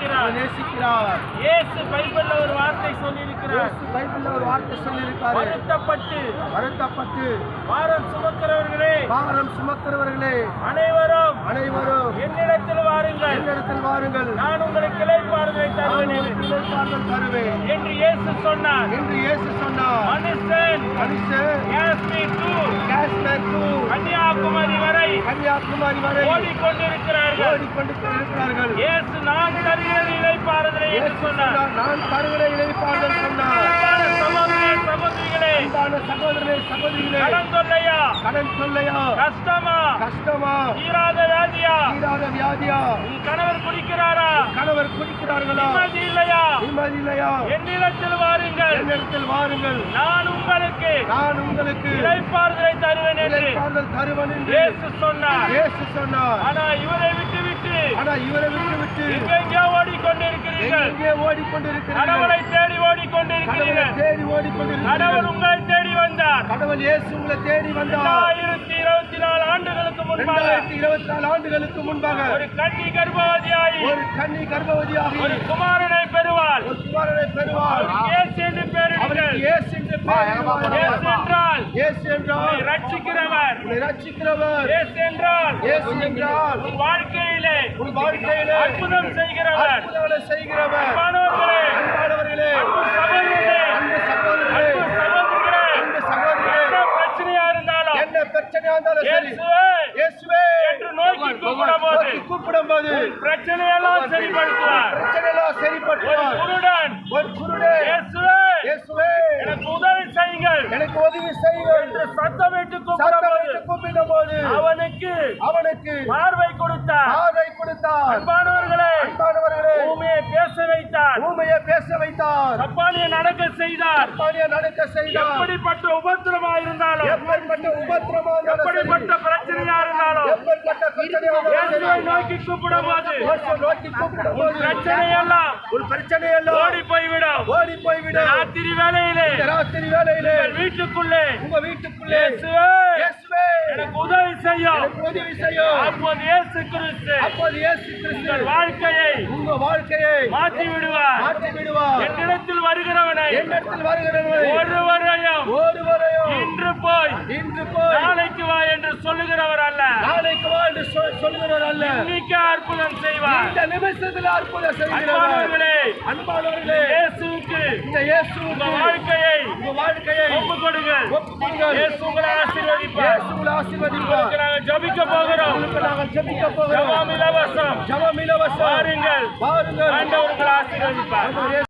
நேசிக்கிறார். நேசிக்கிறார். இயேசு பைபிள்ல ஒரு வார்த்தை சொல்லியிருக்கிறார். பைபிள்ல ஒரு வார்த்தை சொல்லியிருக்காரு. வருத்தப்பட்டு. வருத்தப்பட்டு. பாரம் சுமக்கிறவர்களே. பாரம் சுமக்கிறவர்களே. அனைவரும். அனைவரும். என்னிடத்தில் வாருங்கள். என்னிடத்தில் வாருங்கள். நான் உங்களுக்கு இளைப்பாறுதலை நான் தருவேன். இளைப்பாறுதல் தருவேன். என்று இயேசு சொன்னார். என்று இயேசு சொன்னார். மனுஷன். மனுஷன். டு காஷ்மீர் to கன்னியாகுமரி வரை கன்னியாகுமரி வரை ஓடிக்கொண்டிருக்கிறார்கள். ஓடிக்கொண்டு இருக்கிறார்கள் இயேசு நான் தருகிறது இளைப்பாறுதலை என்று சொன்னார் நான் தருகிற இளைப்பாறுதல் சொன்னார். சகோதரே சகோதரிகளே. சகோதரனே சகோதரிகளே. கடன் தொல்லையா கடன் சொல்லையா? கஷ்டமா? கஷ்டமா? தீராத வியாதியா? தீராத வியாதியா? உன் கணவர் குடிக்கிறாரா? கணவர் குடிக்கிறார்களா? நிம்மதி இல்லையா? நிம்மதி இல்லையா என்னிடத்தில் வாருங்கள். என்னிடத்தில் வாருங்கள். நான் உங்களுக்கு நான் உங்களுக்கு இளைப்பாறுதலை தருவேன் என்று தருவன் என்று சொன்னார். சொன்னார். ஆனா இவரை ஆனா இவரை விட்டு விட்டு எங்கெங்கோ ஓடிக்கொண்டிருக்கிறீர்கள். எங்கே ஓடிக்கொண்டிருக்கிறீர்கள்? கடவுளை தேடி ஓடிக்கொண்டிருக்கிறீர்கள். தேடி ஓடிக்கொண்டிருக்கிறீர்கள். கடவுள் உங்களை தேடி வந்தார். கடவுள் இயேசு உங்களை தேடி வந்தார். ஆயிரத்தி இருபத்தி நாலு ஆண்டுகளுக்கு முன்பாக இருபத்தி நாலு ஆண்டுகளுக்கு முன்பாக ஒரு கன்னி கர்ப்பவதியாகி ஒரு கன்னி கர்ப்பவதியாகி ஒரு குமாரனை பெறுவாள். ஒரு குமாரனை பெறுவார் இயேசு என்று பெயரிடுங்கள். இயேசு என்று பெயர் இயேசு என்றால் ரட்சிக்கிறவர் ரட்சிக்கிறவர் இயேசு என்றால் இயேசு என்றால் உன் வாழ்க்கையிலே உன் வாழ்க்கையிலே அற்புதம் செய்கிறவர். அற்புதங்களை செய்கிறவர். அன்பானவர்களே அன்பானவர்களே அன்பு சகோதரர்களே அன்பு சகோதரர்களே அன்பு சகோதரிகளே அன்பு சகோதரர்களே. என்ன பிரச்சனையா இருந்தாலும் என்ன பிரச்சனையா இருந்தாலும் சரி. இயேசுவே என்று நோக்கி நோக்கி கூப்பிடும்போது பிரச்சனையெல்லாம் சரிப்படுத்துவார். பிரச்சனையெல்லாம் ஒரு சரிப்படுத்துவார் குருடன் ஒரு குருடே இயேசுவே இயேசுவே எனக்கு உதவி எனக்கு உதவி செய்யுங்கள் என்று சத்தமிட்டு கூப்பிடும்போது கூப்பிடும் போது அவனுக்கு அவனுக்கு பார்வை கொடுத்தார் பார்வை கொடுத்தார். அன்பானவர்களே அன்பானவர்களே பூமியை பேச வைத்தார். ஊமையை பேச வைத்தார். தப்பானிய நடக்க செய்தார். பாடிய நடக்க செய்தார். எப்படிப்பட்ட உபத்திரமா இருந்தாலும் எப்படிப்பட்ட உபத்திரமா எப்படிப்பட்ட பிரச்சனையா இருந்தாலும் எப்படிப்பட்ட பிரச்சனையா இருந்தாலும் இயேசுவை சரி, நோக்கி பிரச்சனை எல்லாம் உன் பிரச்சனை எல்லாம் ஓடி போய்விடும். ஓடி போய்விடும் ராத்திரி இந்த ராத்திரி உங்கள் வீட்டுக்குள்ளே உங்க வீட்டுக்குள்ளே எனக்கு உதவி செய்யும். உதவி செய்யும். அப்போது இயேசு கிறிஸ்து அப்போது இயேசு கிறிஸ்து வாழ்க்கையை உங்க வாழ்க்கையை மாற்றி விடுவார் மாற்றி விடுவார் என்னிடத்தில் வருகிறவனை என்னிடத்தில் வருகிறவர்கள் ஒருவரையும் ஒருவரையும் இன்று போய் இன்று போய் நாளைக்கு வா என்று சொல்லுகிறவர் அல்ல. நாளைக்கு வா என்று சொல்- சொல்கிறவர் அல்ல. இன்னைக்கு அற்புதம் செய்வார். இந்த நிமிஷத்தில் அற்புதம் செய்கிறவர். அன்பானவர்களே அன்பானவர்களே இயேசுவுக்கு இந்த இயேசு உங்க வாழ்க்கையை உங்க வாழ்க்கையை ஒப்புக் கொடுங்கள் ஒப்புக்கொடுங்கள். இயேசு உங்களை ஆசீர்வதிப்பார். இயேசு உங்களை ஆசீர்வதிப்பார். நாங்கள் ஜபிக்க போகிறோம். நாங்கள் ஜெபிக்க போகிறோம். ஜெபம் இலவசம். ஜெபம் இலவசம். வாருங்கள். வாருங்கள். ஆண்டவர் உங்களை ஆசீர்வதிப்பார்.